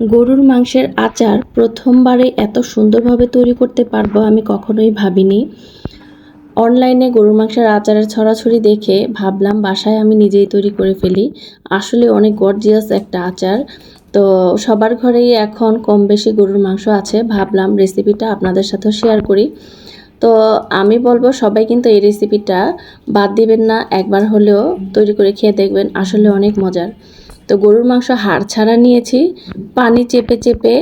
গরুর মাংসের আচার প্রথমবারে এত সুন্দরভাবে তৈরি করতে পারব আমি কখনোই ভাবিনি। অনলাইনে গরুর মাংসের আচারের ছড়াছড়ি দেখে ভাবলাম, বাসায় আমি নিজেই তৈরি করে ফেলি। আসলে অনেক গর্জিয়াস একটা আচার। তো সবার ঘরেই এখন কম বেশি গরুর মাংস আছে। ভাবলাম রেসিপিটা আপনাদের সাথেও শেয়ার করি। তো আমি বলব, সবাই কিন্তু এই রেসিপিটা বাদ দিবেন না। একবার হলেও তৈরি করে খেয়ে দেখবেন, আসলে অনেক মজার। তো গরুর মাংস হাড় ছাড়া নিয়েছি। পানি চেপে চেপে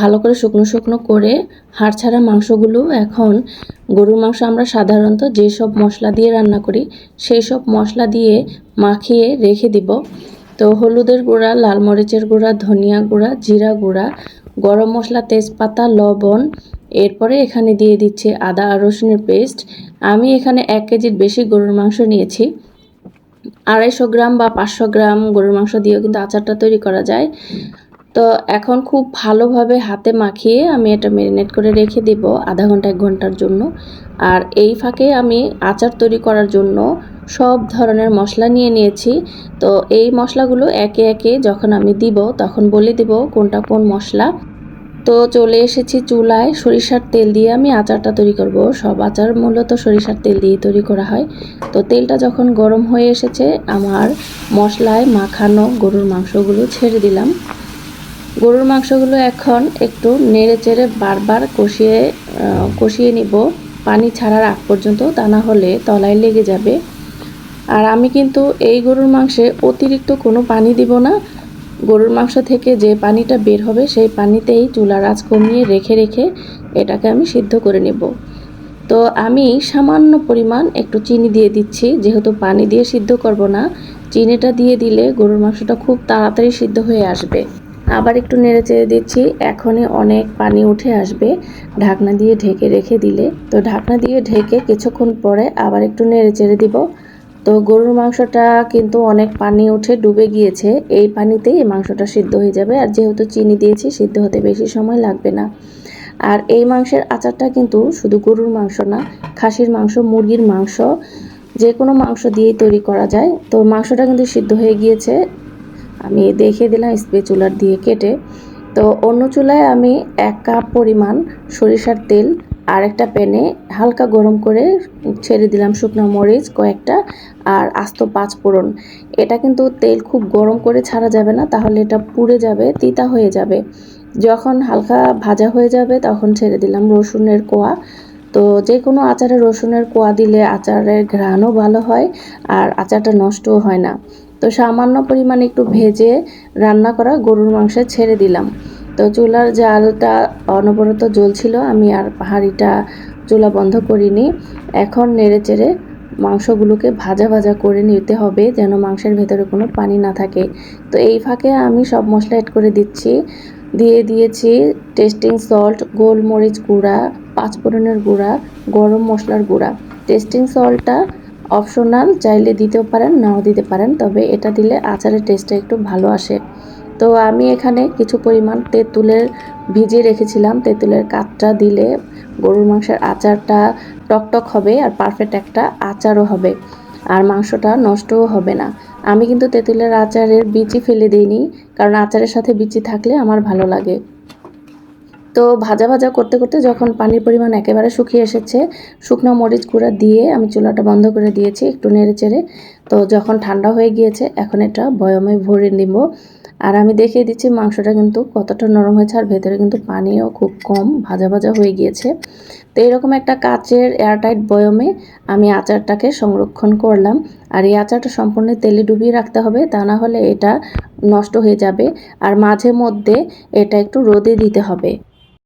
ভালো করে শুকনো শুকনো করে হাড় ছাড়া মাংসগুলো এখন গরুর মাংস আমরা সাধারণত যেসব মশলা দিয়ে রান্না করি সেই সব মশলা দিয়ে মাখিয়ে রেখে দিব। তো হলুদের গুঁড়া, লাল মরিচের গুঁড়া, ধনিয়া গুঁড়া, জিরা গুঁড়া, গরম মশলা, তেজপাতা, লবণ, এরপরে এখানে দিয়ে দিচ্ছে আদা আর রসুনের পেস্ট। আমি এখানে এক কেজির বেশি গরুর মাংস নিয়েছি। আড়াইশো গ্রাম বা পাঁচশো গ্রাম গরুর মাংস দিয়েও কিন্তু আচারটা তৈরি করা যায়। তো এখন খুব ভালোভাবে হাতে মাখিয়ে আমি এটা ম্যারিনেট করে রেখে দিব আধা ঘণ্টা, এক ঘণ্টার জন্য। আর এই ফাঁকে আমি আচার তৈরি করার জন্য সব ধরনের মশলা নিয়ে নিয়েছি। তো এই মশলাগুলো একে একে যখন আমি দিব তখন বলে দিব কোনটা কোন মশলা। তো চলে এসেছি চুলায়। সরিষার তেল দিয়ে আমি আচারটা তৈরি করব। সব আচার মূলত সরিষার তেল দিয়ে তৈরি করা হয়। তো তেলটা যখন গরম হয়ে এসেছে, আমার মশলায় মাখানো গরুর মাংসগুলো ছেড়ে দিলাম। গরুর মাংসগুলো এখন একটু নেড়ে চেড়ে বারবার কষিয়ে কষিয়ে নিব। পানি ছাড়ার আগ পর্যন্ত, তা না হলে তলায় লেগে যাবে। আর আমি কিন্তু এই গরুর মাংসে অতিরিক্ত কোনো পানি দিব না। গরুর মাংস থেকে যে পানিটা বের হবে, সেই পানিতেই চুলার আঁচ কমিয়ে রেখে রেখে এটাকে আমি সিদ্ধ করে নেব। তো আমি সামান্য পরিমাণ একটু চিনি দিয়ে দিচ্ছি, যেহেতু পানি দিয়ে সিদ্ধ করব না, চিনিটা দিয়ে দিলে গরুর মাংসটা খুব তাড়াতাড়ি সিদ্ধ হয়ে আসবে। আবার একটু নেড়ে চেড়ে দিচ্ছি, এখনই অনেক পানি উঠে আসবে ঢাকনা দিয়ে ঢেকে রেখে দিলে। তো ঢাকনা দিয়ে ঢেকে কিছুক্ষণ পরে আবার একটু নেড়ে চেড়ে দিব। তো গরুর মাংসটা কিন্তু অনেক পানি উঠে ডুবে গিয়েছে। এই পানিতেই এই মাংসটা সিদ্ধ হয়ে যাবে। আর যেহেতু চিনি দিয়েছি, সিদ্ধ হতে বেশি সময় লাগবে না। আর এই মাংসের আচারটা কিন্তু শুধু গরুর মাংস না, খাসির মাংস, মুরগির মাংস যে কোনো মাংস দিয়েই তৈরি করা যায়। তো মাংসটা কিন্তু সিদ্ধ হয়ে গিয়েছে। আমি দেখিয়ে দিলাম স্পেচুলার দিয়ে কেটে। তো অন্য চুলায় আমি এক কাপ পরিমাণ সরিষার তেল আর একটা প্যানে হালকা গরম করে ছেড়ে দিলাম শুকনো মরিচ কয়েকটা আর আস্ত পাঁচ ফোড়ন। এটা কিন্তু তেল খুব গরম করে ছাড়া যাবে না, তাহলে এটা পুড়ে যাবে, তিতা হয়ে যাবে। যখন হালকা ভাজা হয়ে যাবে তখন ছেড়ে দিলাম রসুনের কোয়া। তো যে কোনো আচারে রসুনের কোয়া দিলে আচারের ঘ্রাণও ভালো হয় আর আচারটা নষ্টও হয় না। তো সামান্য পরিমাণে একটু ভেজে রান্না করা গরুর মাংসে ছেড়ে দিলাম। তো চুলার জালটা অনবরত জ্বলছিল, আমি আর হাঁড়িটা চুলা বন্ধ করিনি। এখন নেড়ে চেড়ে মাংসগুলোকে ভাজা ভাজা করে নিতে হবে যেন মাংসের ভেতরে কোনো পানি না থাকে। তো এই ফাঁকে আমি সব মশলা অ্যাড করে দিচ্ছি। দিয়ে দিয়েছি টেস্টিং সল্ট গোলমরিচ গুঁড়া, পাঁচফোড়নের গুঁড়া, গরম মশলার গুঁড়া। টেস্টিং সল্টটা অপশনাল চাইলে দিতেও পারেন, নাও দিতে পারেন, তবে এটা দিলে আচারের টেস্টটা একটু ভালো আসে। তো আমি এখানে কিছু পরিমাণ তেঁতুলের ভিজিয়ে রেখেছিলাম। তেঁতুলের কাঠটা দিলে গরুর মাংসের আচারটা টকটক হবে আর পারফেক্ট একটা আচারও হবে আর মাংসটা নষ্টও হবে না। আমি কিন্তু তেঁতুলের আচারের বিচি ফেলে দিইনি কারণ আচারের সাথে বিচি থাকলে আমার ভালো লাগে। তো ভাজা ভাজা করতে করতে যখন পানির পরিমাণ একেবারে শুকিয়ে এসেছে, শুকনো মরিচ গুঁড়া দিয়ে আমি চুলাটা বন্ধ করে দিয়েছি একটু নেড়ে চেড়ে। তো যখন ঠান্ডা হয়ে গিয়েছে, এখন এটা বয়মে ভরে নিব। আর আমি দেখিয়ে দিচ্ছি মাংসটা কিন্তু কতটা নরম হয়েছে আর ভেতরে কিন্তু পানিও খুব কম, ভাজা ভাজা হয়ে গিয়েছে। তো এরকম একটা কাচের এয়ারটাইট বয়মে আমি আচারটাকে সংরক্ষণ করলাম। আর এই আচারটা সম্পূর্ণ তেলে ডুবিয়ে রাখতে হবে, তা না হলে এটা নষ্ট হয়ে যাবে। আর মাঝে মধ্যে এটা একটু রোদে দিতে হবে।